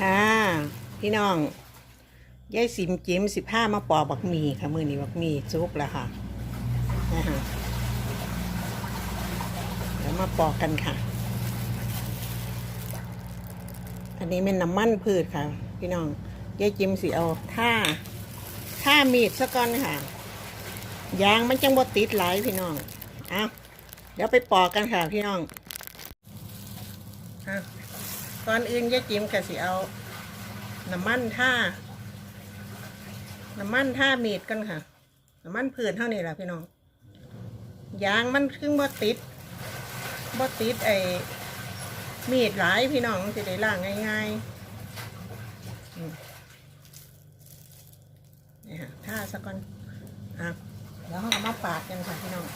ค่ะพี่น้องยายสิมจิ้มสิบห้ามาปอกบักมีค่ะมือนี้บักมีซุกแล้วค่ะนะฮะเดี๋ยวมาปอกกันค่ะ อันนี้เป็นน้ำมันพืชค่ะ พี่น้องยายจิ้มสิเอาท่าท่ามีดซะก่อนค่ะยางมันจังบ่ติดหลายพี่น้องเอาเดี๋ยวไปปอกกันค่ะพี่น้องอะ ก่อนอื่นยายจิ้มก็สิเอา น้ำมันท่าน้ำมันท่ามีดกันค่ะ น้ำมันพืชเท่านี้แหละพี่น้องยางมันคือบ่ติดบ่ติดไอ้มีดหลายพี่น้องสิได้ล่างง่ายๆนี่ค่ะท่าซะก่อนอะเดี๋ยวเราเอามาปาดกันค่ะพี่น้อง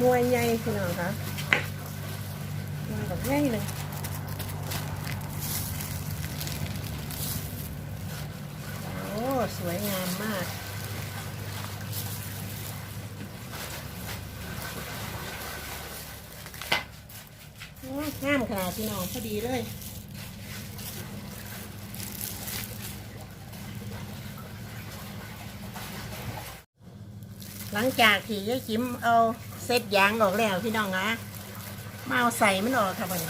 มวยใหญ่พี่น้องคะมวยแบบใหญ่เลยโอ้สวยงามมากโอ้งามขนาดพี่น้องพอดีเลยหลังจากที่ยายจิมเอา เซ็ตยางออกแล้วพี่น้องนะมาเอาใส่มันออกค่ะมัน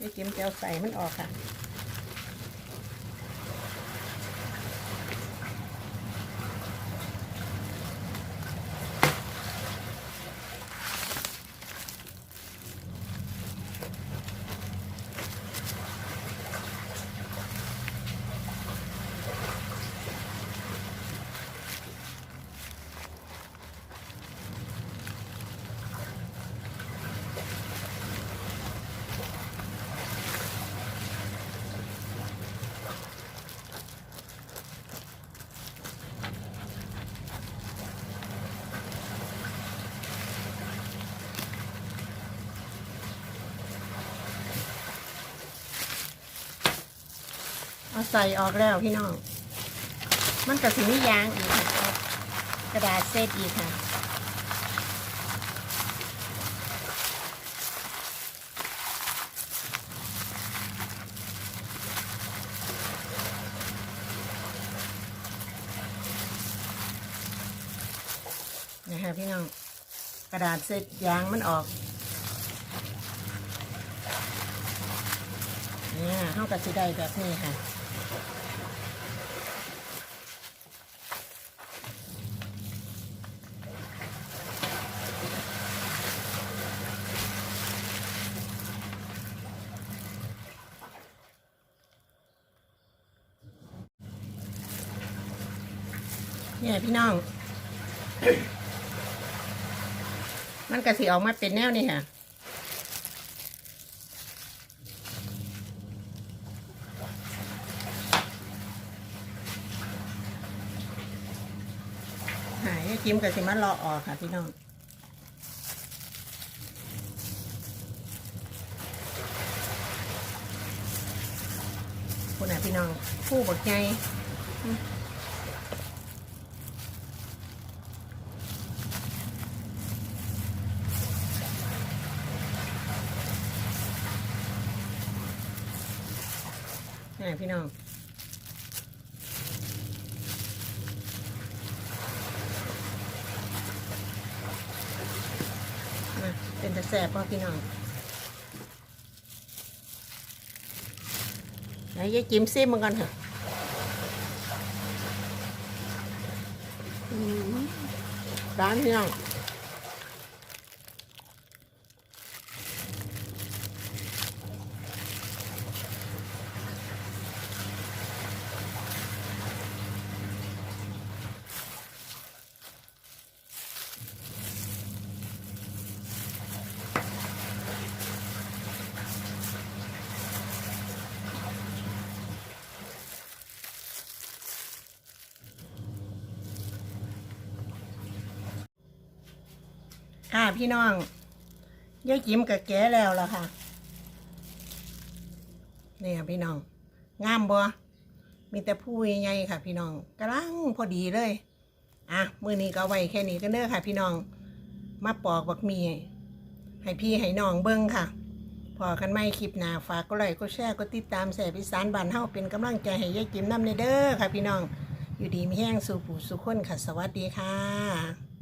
ยายจิ๋มจะเอาใส่มันออกค่ะ เอาใส่ออกแล้วพี่น้อง มันก็สิมียางอีกค่ะกระดาษเศษอีกค่ะนะคะพี่น้องกระดาษเศษยางมันออกเนี่ยเท่ากับสีได้แบบนี้ค่ะ เนี่ยพี่น้อง มันกระสีออกมาเป็นแนวนี่ค่ะ จิ้มกับสิมันรอออกค่ะพี่น้องคุณน่ะพี่น้องผู้บดไงอืมนี่พี่น้อง มาเป็นตะ แสบพ่อพี่น้องไหนยายจิ้มซิมมันกันเถอะอืมร้านพี่น้อง ค่ะพี่น้องยายจิ๋มกับแก่แล้วล่ะค่ะนี่ค่ะพี่น้อง งามบ่มีแต่ผู้ใหญ่ค่ะ พี่น้องกำลังพอดีเลย อะมือนี้ก็ไว้แค่นี้ก็เด้อค่ะ พี่น้อง มาปอกบักมีให้พี่ให้น้องเบิ้งค่ะ พอกันไม่คลิปหนาฝากก็ไลค์ก็แชร์ก็ติดตามแสบพิสานบานเฮาเป็นกำลังใจให้ยายจิ๋มน้ำในเด้อค่ะ พี่น้อง อยู่ดีมีแห้งสู่ผู้สุขคนค่ะ สวัสดีค่ะ